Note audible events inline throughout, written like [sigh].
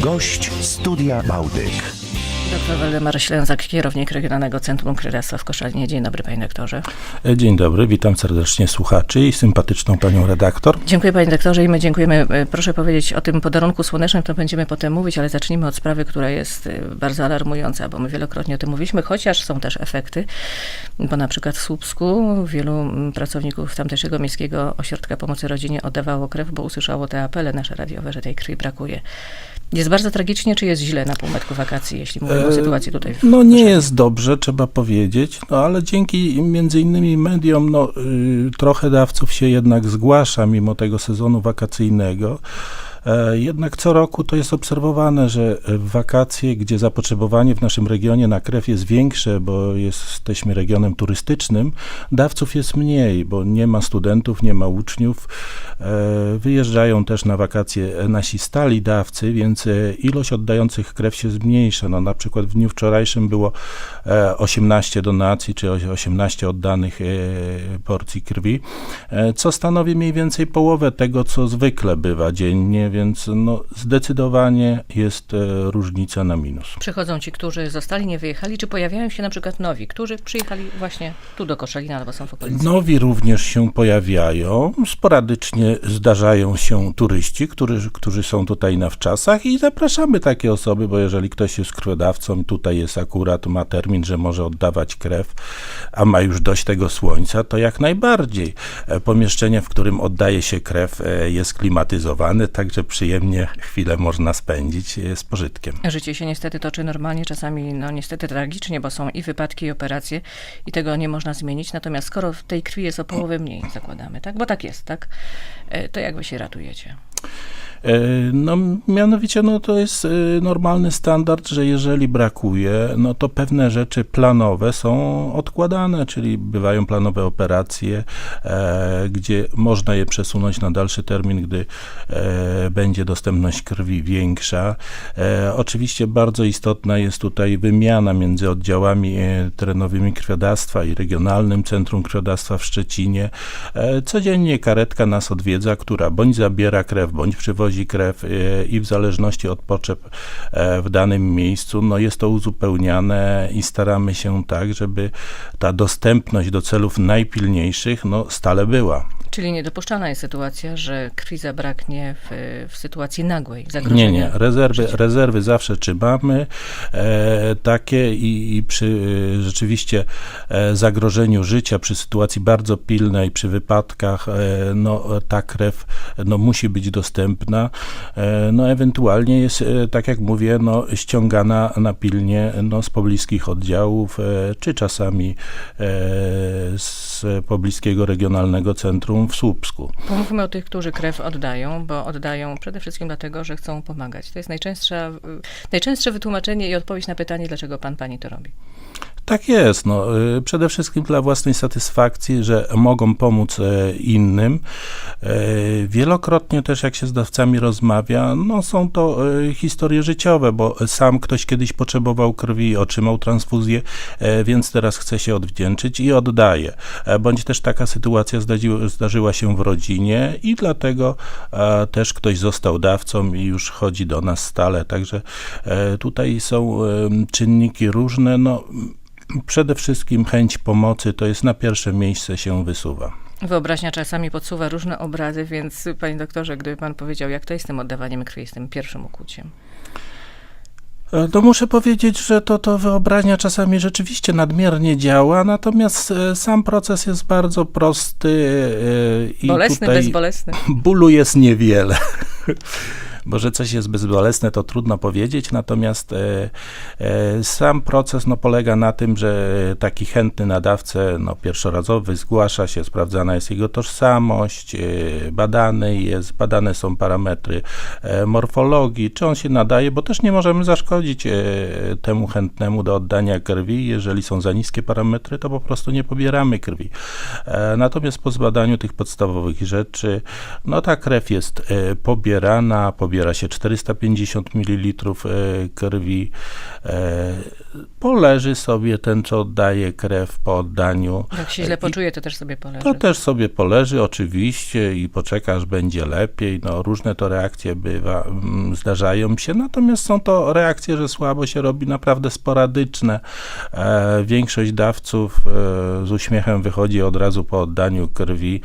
Gość Studia Bałtyk. Doktor Waldemar Ślęzak, kierownik Regionalnego Centrum Królestwa w Koszalinie. Dzień dobry, panie doktorze. E, Dzień dobry, witam serdecznie słuchaczy i sympatyczną panią redaktor. Dziękuję panie doktorze i my dziękujemy. E, Proszę powiedzieć o tym podarunku słonecznym, to będziemy potem mówić, ale zacznijmy od sprawy, która jest e, bardzo alarmująca, bo my wielokrotnie o tym mówiliśmy, chociaż są też efekty, bo na przykład w Słupsku wielu mm, pracowników tamtejszego miejskiego ośrodka pomocy rodzinie oddawało krew, bo usłyszało te apele nasze radiowe, że tej krwi brakuje. Jest bardzo tragicznie, czy jest źle na półmetku wakacji, jeśli mówimy E, sytuacji tutaj No nie jest dobrze, trzeba powiedzieć, no ale dzięki między innymi mediom, no y, trochę dawców się jednak zgłasza mimo tego sezonu wakacyjnego. E, Jednak co roku to jest obserwowane, że wakacje, gdzie zapotrzebowanie w naszym regionie na krew jest większe, bo jesteśmy regionem turystycznym, dawców jest mniej, bo nie ma studentów, nie ma uczniów. E, Wyjeżdżają też na wakacje nasi stali dawcy, więc e, ilość oddających krew się zmniejsza. No, na przykład w dniu wczorajszym było e, 18 donacji, czy oś- 18 oddanych porcji krwi, co stanowi mniej więcej połowę tego, co zwykle bywa dziennie, więc no, zdecydowanie jest e, różnica na minus. Przychodzą ci, którzy zostali, nie wyjechali, czy pojawiają się na przykład nowi, którzy przyjechali właśnie tu do Koszalina albo są w okolicy? Nowi również się pojawiają. Sporadycznie zdarzają się turyści, którzy, którzy są tutaj na wczasach i zapraszamy takie osoby, bo jeżeli ktoś jest krwiodawcą, tutaj jest akurat, ma termin, że może oddawać krew, a ma już dość tego słońca, to jak najbardziej. E, Pomieszczenie, w którym oddaje się krew e, jest klimatyzowane, także przyjemnie chwilę można spędzić e, z pożytkiem. Życie się niestety toczy normalnie, czasami no niestety tragicznie, bo są i wypadki, i operacje i tego nie można zmienić. Natomiast skoro w tej krwi jest o połowę mniej, zakładamy, tak? Bo tak jest, tak? E, To jak wy się ratujecie? E, No, mianowicie, no to jest e, normalny standard, że jeżeli brakuje, no to pewne rzeczy planowe są odkładane, czyli bywają planowe operacje, e, gdzie można je przesunąć na dalszy termin, gdy będzie dostępność krwi większa. Oczywiście bardzo istotna jest tutaj wymiana między oddziałami terenowymi krwiodawstwa i Regionalnym Centrum Krwiodawstwa w Szczecinie. Codziennie karetka nas odwiedza, która bądź zabiera krew, bądź przywozi krew e, i w zależności od potrzeb e, w danym miejscu, no jest to uzupełniane i staramy się tak, żeby ta dostępność do celów najpilniejszych no, stale była. Czyli niedopuszczalna jest sytuacja, że krwi zabraknie w, w sytuacji nagłej zagrożenia. Nie, nie. Rezerwy, rezerwy zawsze trzymamy. E, takie i, i przy e, rzeczywiście e, zagrożeniu życia, przy sytuacji bardzo pilnej, przy wypadkach, e, no, ta krew no, musi być dostępna. E, no, ewentualnie jest, e, tak jak mówię, no, ściągana na pilnie no, z pobliskich oddziałów, czy czasami z pobliskiego regionalnego centrum w Słupsku. Pomówmy o tych, którzy krew oddają, bo oddają przede wszystkim dlatego, że chcą pomagać. To jest najczęstsza, y, najczęstsze wytłumaczenie i odpowiedź na pytanie, dlaczego pan, pani to robi. Tak jest. No, y, przede wszystkim dla własnej satysfakcji, że mogą pomóc e, innym. E, Wielokrotnie też, jak się z dawcami rozmawia, no, są to e, historie życiowe, bo sam ktoś kiedyś potrzebował krwi, otrzymał transfuzję, więc teraz chce się odwdzięczyć i oddaje. Bądź też taka sytuacja zdarzyła, się w rodzinie i dlatego też ktoś został dawcą i już chodzi do nas stale. Także tutaj są czynniki różne. No, Przede wszystkim chęć pomocy to jest na pierwsze miejsce się wysuwa. Wyobraźnia czasami podsuwa różne obrazy, więc panie doktorze, gdyby pan powiedział, jak to jest z tym oddawaniem krwi, z tym pierwszym ukuciem. E, No muszę powiedzieć, że to, to wyobraźnia czasami rzeczywiście nadmiernie działa, natomiast e, sam proces jest bardzo prosty e, i Bolesny, bezbolesny. [laughs] bólu jest niewiele. [laughs] Bo że coś jest bezbolesne, to trudno powiedzieć, natomiast e, e, sam proces no, polega na tym, że taki chętny nadawcę no, pierwszorazowy zgłasza się, sprawdzana jest jego tożsamość, e, badany jest, badane są parametry morfologii, czy on się nadaje, bo też nie możemy zaszkodzić temu chętnemu do oddania krwi. Jeżeli są za niskie parametry, to po prostu nie pobieramy krwi. Natomiast po zbadaniu tych podstawowych rzeczy, no ta krew jest pobierana, pobierana pobiera się 450 ml e, krwi. E, Poleży sobie ten, co oddaje krew po oddaniu. Jak się źle poczuje, to też sobie poleży. to też sobie poleży oczywiście i poczeka, aż będzie lepiej. No, różne to reakcje bywa, mm, zdarzają się, natomiast są to reakcje, że słabo się robi naprawdę sporadyczne. E, większość dawców z uśmiechem wychodzi od razu po oddaniu krwi,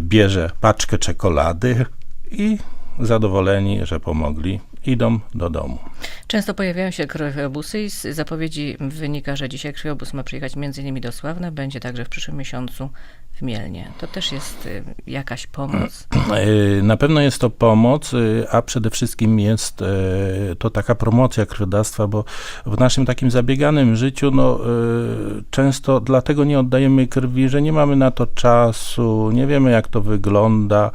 bierze paczkę czekolady i zadowoleni, że pomogli, idą do domu. Często pojawiają się krwiobusy i z zapowiedzi wynika, że dzisiaj krwiobus ma przyjechać m.in. do Sławna, będzie także w przyszłym miesiącu w Mielnie. To też jest y, jakaś pomoc. Y, [clears throat] Na pewno jest to pomoc, y, a przede wszystkim jest y, to taka promocja krwiodawstwa, bo w naszym takim zabieganym życiu no, y, często dlatego nie oddajemy krwi, że nie mamy na to czasu, nie wiemy jak to wygląda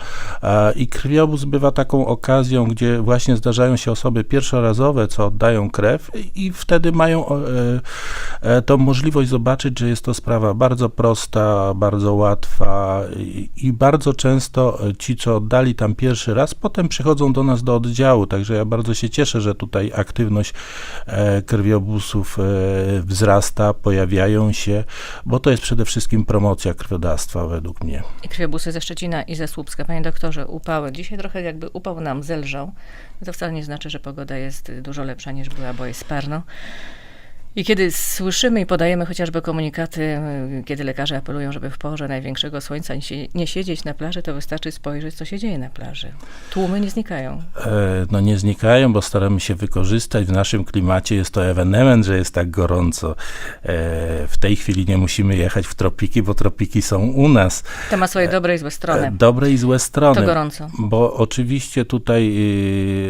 i krwiobóz bywa taką okazją, gdzie właśnie zdarzają się osoby pierwszorazowe, co oddają krew i wtedy mają e, e, tą możliwość zobaczyć, że jest to sprawa bardzo prosta, bardzo łatwa i, i bardzo często e, ci, co oddali tam pierwszy raz, potem przychodzą do nas do oddziału, także ja bardzo się cieszę, że tutaj aktywność e, krwiobusów e, wzrasta, pojawiają się, bo to jest przede wszystkim promocja krwiodawstwa według mnie. I krwiobusy ze Szczecina i ze Słupska. Panie doktorze, upały. Dzisiaj trochę jakby upał nam zelżał. To wcale nie znaczy, że pogoda jest dużo lepsza niż była, bo jest parno. I kiedy słyszymy i podajemy chociażby komunikaty, y, kiedy lekarze apelują, żeby w porze największego słońca nie sie- nie siedzieć na plaży, to wystarczy spojrzeć, co się dzieje na plaży. Tłumy nie znikają. E, no nie znikają, bo staramy się wykorzystać. W naszym klimacie jest to ewenement, że jest tak gorąco. E, w tej chwili nie musimy jechać w tropiki, bo tropiki są u nas. To ma swoje dobre i złe E, strony. Dobre i złe strony. To gorąco. Bo oczywiście tutaj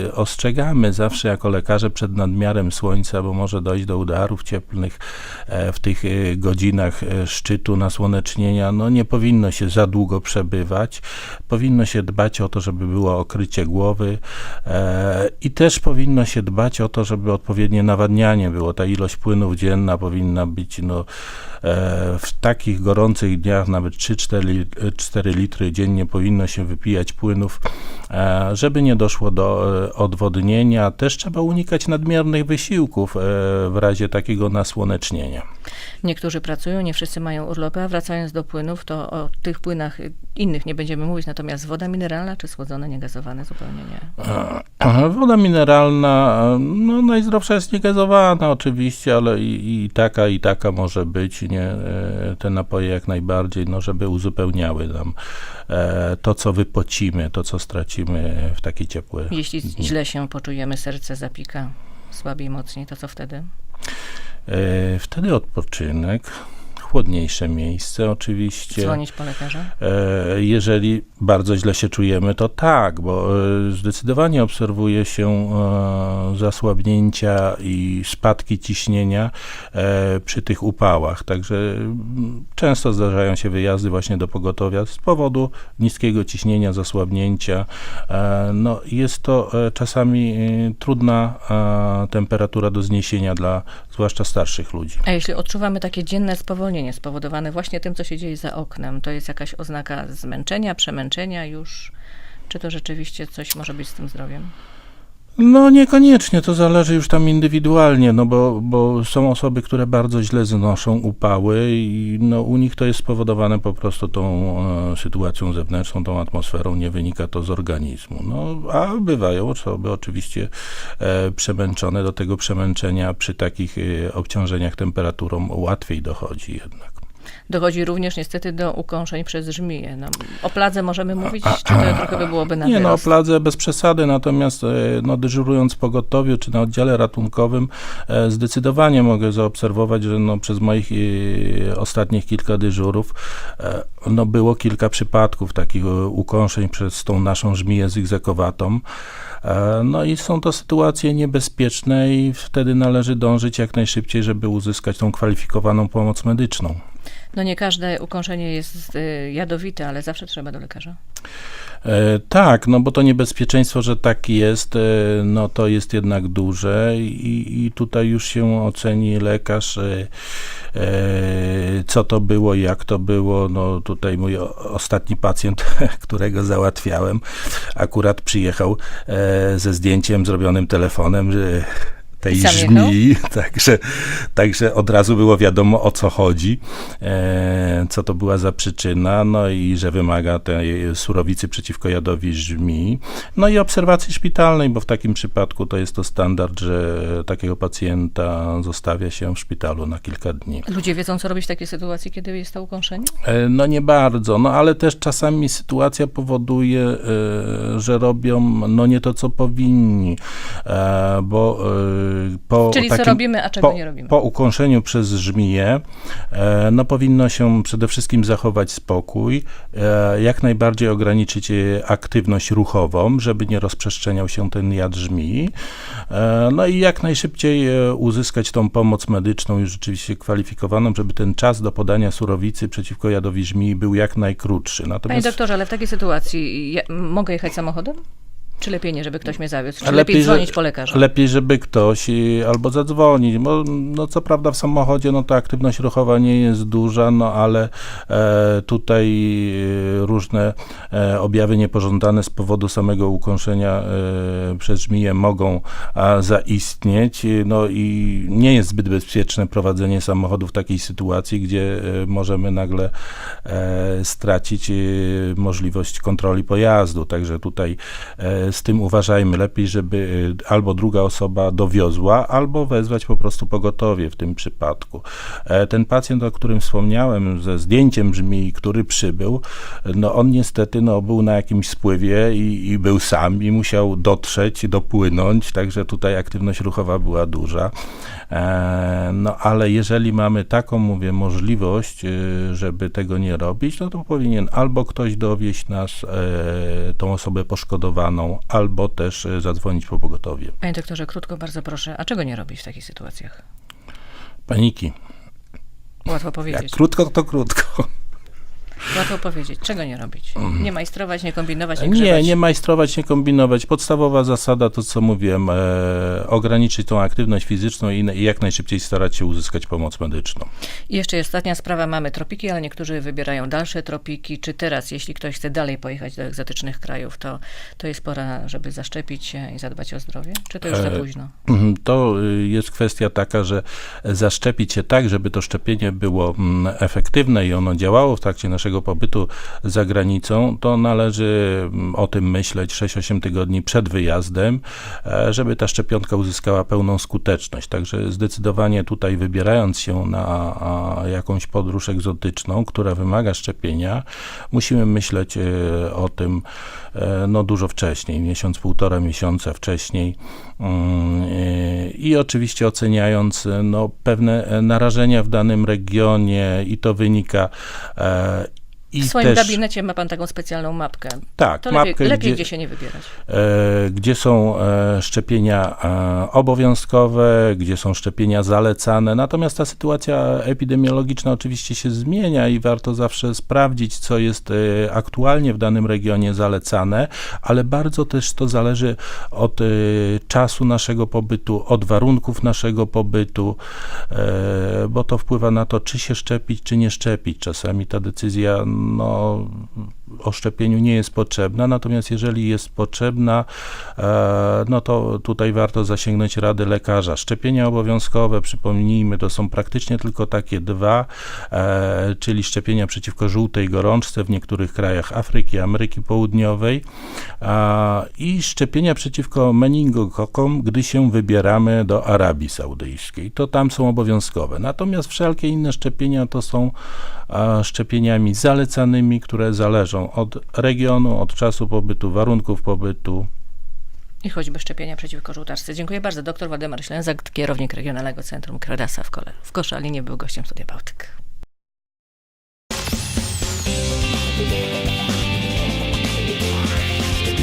y, ostrzegamy zawsze jako lekarze przed nadmiarem słońca, bo może dojść do udarów cieplnych e, w tych y, godzinach e, szczytu nasłonecznienia. No nie powinno się za długo przebywać. Powinno się dbać o to, żeby było okrycie głowy e, i też powinno się dbać o to, żeby odpowiednie nawadnianie było. Ta ilość płynów dzienna powinna być no, e, w takich gorących dniach nawet 3-4 li- 4 litry dziennie powinno się wypijać płynów, e, żeby nie doszło do e, odwodnienia. Też trzeba unikać nadmiernych wysiłków e, w razie takiego nasłonecznienia. Niektórzy pracują, nie wszyscy mają urlopy, a wracając do płynów, to o tych płynach innych nie będziemy mówić, natomiast woda mineralna czy słodzone, niegazowane zupełnie nie. E, Woda mineralna, e, no najzdrowsza jest niegazowana oczywiście, ale i, i taka, i taka może być, e, te napoje jak najbardziej, no żeby uzupełniały nam e, to, co wypocimy, to, co stracimy w takie ciepłe Jeśli dni. źle się poczujemy, serce zapika słabiej, mocniej, to co wtedy? E, Wtedy odpoczynek, chłodniejsze miejsce oczywiście. Dzwonić po lekarza? E, Jeżeli bardzo źle się czujemy, to tak, bo e, zdecydowanie obserwuje się e, zasłabnięcia i spadki ciśnienia przy tych upałach. Także mm, często zdarzają się wyjazdy właśnie do pogotowia z powodu niskiego ciśnienia, zasłabnięcia. No, jest to czasami trudna temperatura do zniesienia dla zwłaszcza starszych ludzi. A jeśli odczuwamy takie dzienne spowolnienie spowodowane właśnie tym, co się dzieje za oknem, to jest jakaś oznaka zmęczenia, przemęczenia już? Czy to rzeczywiście coś może być z tym zdrowiem? No niekoniecznie, to zależy już tam indywidualnie, no bo, bo są osoby, które bardzo źle znoszą upały i no, u nich to jest spowodowane po prostu tą e, sytuacją zewnętrzną, tą atmosferą, nie wynika to z organizmu. No, a bywają osoby oczywiście e, przemęczone, do tego przemęczenia przy takich e, obciążeniach temperaturą łatwiej dochodzi jednak. Dochodzi również niestety do ukąszeń przez żmije. No, o pladze możemy mówić, czy to trochę by byłoby na Nie, no o pladze bez przesady, natomiast e, no, dyżurując w pogotowiu czy na oddziale ratunkowym, e, zdecydowanie mogę zaobserwować, że no, przez moich e, ostatnich kilka dyżurów no, było kilka przypadków takich ukąszeń przez tą naszą żmiję zygzakowatą. No i są to sytuacje niebezpieczne i wtedy należy dążyć jak najszybciej, żeby uzyskać tą kwalifikowaną pomoc medyczną. No nie każde ukąszenie jest y, jadowite, ale zawsze trzeba do lekarza. E, tak, no bo to niebezpieczeństwo, że tak jest, e, no to jest jednak duże i, i tutaj już się oceni lekarz, e, co to było, jak to było. No tutaj mój ostatni pacjent, [laughs] którego załatwiałem, akurat przyjechał ze zdjęciem zrobionym telefonem, tej żmii, [laughs] także, także od razu było wiadomo o co chodzi, e, co to była za przyczyna, no i że wymaga tej surowicy przeciwko jadowi żmii, no i obserwacji szpitalnej, bo w takim przypadku to jest to standard, że takiego pacjenta zostawia się w szpitalu na kilka dni. Ludzie wiedzą, co robić w takiej sytuacji, kiedy jest to ukąszenie? E, No nie bardzo, no ale też czasami sytuacja powoduje, e, że robią no nie to, co powinni, e, bo e, po Czyli co takim, robimy, a czego po, nie robimy? po ukąszeniu przez żmiję, e, no powinno się przede wszystkim zachować spokój, e, jak najbardziej ograniczyć e, aktywność ruchową, żeby nie rozprzestrzeniał się ten jad żmii, no i jak najszybciej uzyskać tą pomoc medyczną już rzeczywiście kwalifikowaną, żeby ten czas do podania surowicy przeciwko jadowi żmii był jak najkrótszy. Panie Natomiast doktorze, ale w takiej sytuacji ja, mogę jechać samochodem? Czy lepiej nie, żeby ktoś mnie zawiózł? Czy lepiej, lepiej, że- dzwonić po lekarza? Lepiej, żeby ktoś i, albo zadzwonić, bo no co prawda w samochodzie no ta aktywność ruchowa nie jest duża, no ale e, tutaj e, różne e, objawy niepożądane z powodu samego ukąszenia e, przez żmiję mogą a, zaistnieć, no i nie jest zbyt bezpieczne prowadzenie samochodu w takiej sytuacji, gdzie e, możemy nagle e, stracić możliwość kontroli pojazdu, także tutaj z tym uważajmy. Lepiej, żeby e, albo druga osoba dowiozła, albo wezwać po prostu pogotowie w tym przypadku. E, Ten pacjent, o którym wspomniałem, ze zdjęciem brzmi, który przybył, no on niestety no, był na jakimś spływie i, i był sam i musiał dotrzeć, dopłynąć, także tutaj aktywność ruchowa była duża. E, No ale jeżeli mamy taką, mówię, możliwość, y, żeby tego nie robić, no to powinien albo ktoś dowieść nas, e, tą osobę poszkodowaną, albo też e, zadzwonić po pogotowie. Panie doktorze, krótko bardzo proszę, a czego nie robić w takich sytuacjach? Paniki. Łatwo Jak powiedzieć. krótko, to krótko. Łatwo powiedzieć. Czego nie robić? Nie majstrować, nie kombinować, nie Mhm. Nie, nie majstrować, nie kombinować. Podstawowa zasada to, co mówiłem, e, ograniczyć tą aktywność fizyczną i, i jak najszybciej starać się uzyskać pomoc medyczną. I jeszcze ostatnia sprawa. Mamy tropiki, ale niektórzy wybierają dalsze tropiki. Czy teraz, jeśli ktoś chce dalej pojechać do egzotycznych krajów, to, to jest pora, żeby zaszczepić się i zadbać o zdrowie? Czy to już za E, późno? Mhm, [clears throat] To y, jest kwestia taka, że zaszczepić się tak, żeby to szczepienie było mm, efektywne i ono działało w trakcie naszego pobytu za granicą, to należy mm, o tym myśleć 6-8 tygodni przed wyjazdem, e, żeby ta szczepionka uzyskała pełną skuteczność. Także zdecydowanie tutaj wybierając się na jakąś podróż egzotyczną, która wymaga szczepienia, musimy myśleć e, o tym e, no, dużo wcześniej, miesiąc, półtora miesiąca wcześniej i oczywiście oceniając e, no, pewne e, narażenia w danym regionie i to wynika e, i W swoim też, gabinecie ma pan taką specjalną mapkę. tak, To lepiej, mapkę, lepiej gdzie, gdzie się nie wybierać. e, gdzie są e, szczepienia e, obowiązkowe, gdzie są szczepienia zalecane. Natomiast ta sytuacja epidemiologiczna oczywiście się zmienia i warto zawsze sprawdzić, co jest e, aktualnie w danym regionie zalecane, ale bardzo też to zależy od e, czasu naszego pobytu, od warunków naszego pobytu, e, bo to wpływa na to, czy się szczepić, czy nie szczepić. Czasami ta decyzja no, o szczepieniu nie jest potrzebna, natomiast jeżeli jest potrzebna, e, no to tutaj warto zasięgnąć rady lekarza. Szczepienia obowiązkowe, przypomnijmy, to są praktycznie tylko takie dwa, e, czyli szczepienia przeciwko żółtej gorączce w niektórych krajach Afryki, Ameryki Południowej i szczepienia przeciwko meningokokom, gdy się wybieramy do Arabii Saudyjskiej. To tam są obowiązkowe. Natomiast wszelkie inne szczepienia to są a, szczepieniami zalecanymi, które zależą od regionu, od czasu pobytu, warunków pobytu. I choćby szczepienia przeciwko żółtaczce. Dziękuję bardzo. Doktor Waldemar Ślęzak, kierownik Regionalnego Centrum Kredasa w, Kole, w Koszalinie, był gościem Studia Bałtyk.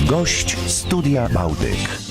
Gość Studia Bałtyk.